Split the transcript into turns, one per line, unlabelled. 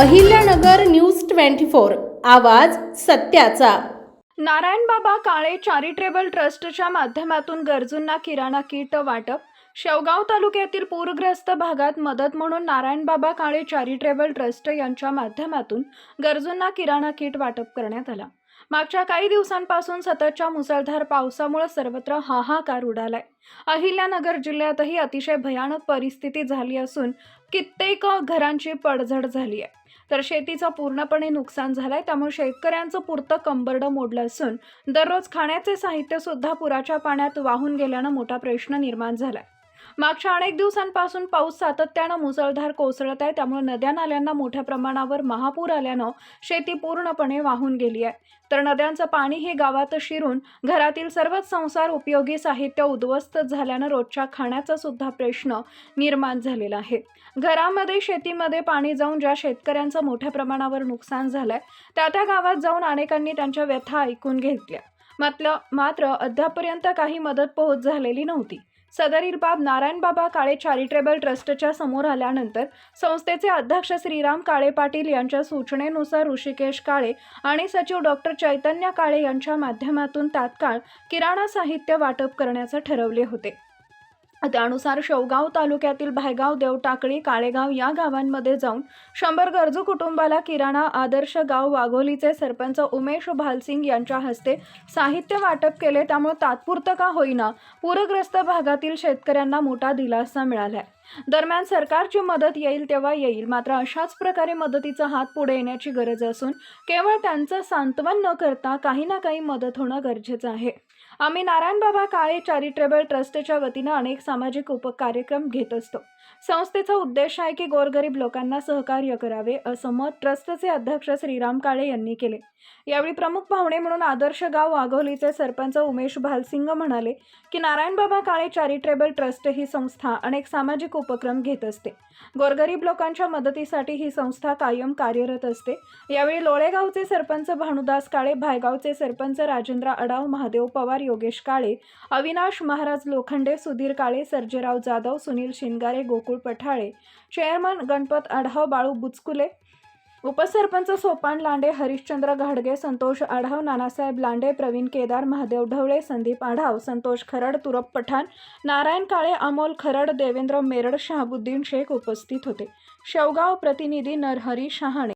Ahilyanagar news twenty four आवाज सत्याचा.
नारायण बाबा काळे चॅरिटेबल ट्रस्टच्या माध्यमातून गरजूंना किराणा किट वाटप. शेवगाव तालुक्यातील पूरग्रस्त भागात मदत म्हणून नारायण बाबा काळे चॅरिटेबल ट्रस्ट यांच्या माध्यमातून गरजूंना किराणा किट वाटप करण्यात आला. मागच्या काही दिवसांपासून सततच्या मुसळधार पावसामुळे सर्वत्र हाहाकार उडालाय. अहिल्यानगर जिल्ह्यातही अतिशय भयानक परिस्थिती झाली असून कित्येक घरांची पडझड झाली आहे तर शेतीचं पूर्णपणे नुकसान झालंय त्यामुळे शेतकऱ्यांचं पुरतं कंबरडं मोडलं असून दररोज खाण्याचे साहित्य सुद्धा पुराच्या पाण्यात वाहून गेल्यानं मोठा प्रश्न निर्माण झालाय. मागच्या अनेक दिवसांपासून पाऊस सातत्यानं मुसळधार कोसळत आहे. त्यामुळे नद्या नाल्यांना मोठ्या प्रमाणावर महापूर आल्यानं शेती पूर्णपणे वाहून गेली आहे. तर नद्यांचं पाणी हे गावात शिरून घरातील सर्वच संसार उपयोगी साहित्य उद्ध्वस्त झाल्यानं रोजच्या खाण्याचा सुद्धा प्रश्न निर्माण झालेला आहे. घरामध्ये शेतीमध्ये पाणी जाऊन ज्या शेतकऱ्यांचं मोठ्या प्रमाणावर नुकसान झालंय त्या त्या गावात जाऊन अनेकांनी त्यांच्या व्यथा ऐकून घेतल्या. मात्र मात्र अद्यापर्यंत काही मदत पोहोच झालेली नव्हती. सदरील बाब नारायणबाबा काळे चॅरिटेबल ट्रस्टच्या समोर आल्यानंतर संस्थेचे अध्यक्ष श्रीराम काळे पाटील यांच्या सूचनेनुसार ऋषिकेश काळे आणि सचिव डॉक्टर चैतन्य काळे यांच्या माध्यमातून तात्काळ किराणा साहित्य वाटप करण्याचे ठरवले होते. त्यानुसार शेवगाव तालुक्यातील भायगाव देवटाकळी काळेगाव या गावांमध्ये जाऊन शंभर गरजू कुटुंबाला किराणा आदर्श गाव वाघोलीचे सरपंच उमेश भालसिंग यांच्या हस्ते साहित्य वाटप केले. त्यामुळे तात्पुरतं का होईना पूरग्रस्त भागातील शेतकऱ्यांना मोठा दिलासा मिळालाय. दरम्यान सरकारची मदत येईल तेव्हा येईल. मात्र अशाच प्रकारे मदतीचा हात पुढे येण्याची गरज असून केवळ त्यांचं सांत्वन न करता काही ना काही मदत होणं गरजेचं आहे. आम्ही नारायणबाबा काळे चॅरिटेबल ट्रस्टच्या वतीनं अनेक सामाजिक उपकार्यक्रम घेत असतो. संस्थेचा उद्देश आहे की गोरगरीब लोकांना सहकार्य करावे असं मत ट्रस्टचे अध्यक्ष श्रीराम काळे यांनी केले. यावेळी प्रमुख पाहुणे म्हणून आदर्श गाव वाघोलीचे सरपंच उमेश भालसिंग म्हणाले की नारायणबाबा काळे चॅरिटेबल ट्रस्ट ही संस्था अनेक सामाजिक उपक्रम घेत असते. गोरगरीब लोकांच्या मदतीसाठी ही संस्था कायम कार्यरत असते. यावेळी लोळेगावचे सरपंच भानुदास काळे भायगावचे सरपंच राजेंद्र अडाव महादेव पवार योगेश काळे अविनाश महाराज लोखंडे सुधीर काळे सर्जेराव जाधव सुनील शिंगारे गोकुळ पठाळे चेअरमन गणपत आढाव बाळू बुचकुले उपसरपंच सोपान लांडे हरिश्चंद्र घाडगे संतोष आढाव नानासाहेब लांडे प्रवीण केदार महादेव ढवळे संदीप आढाव संतोष खरड तुरप पठाण नारायण काळे अमोल खरड देवेंद्र मेरड शहाबुद्दीन शेख उपस्थित होते. शेवगाव प्रतिनिधी नरहरी शहाणे.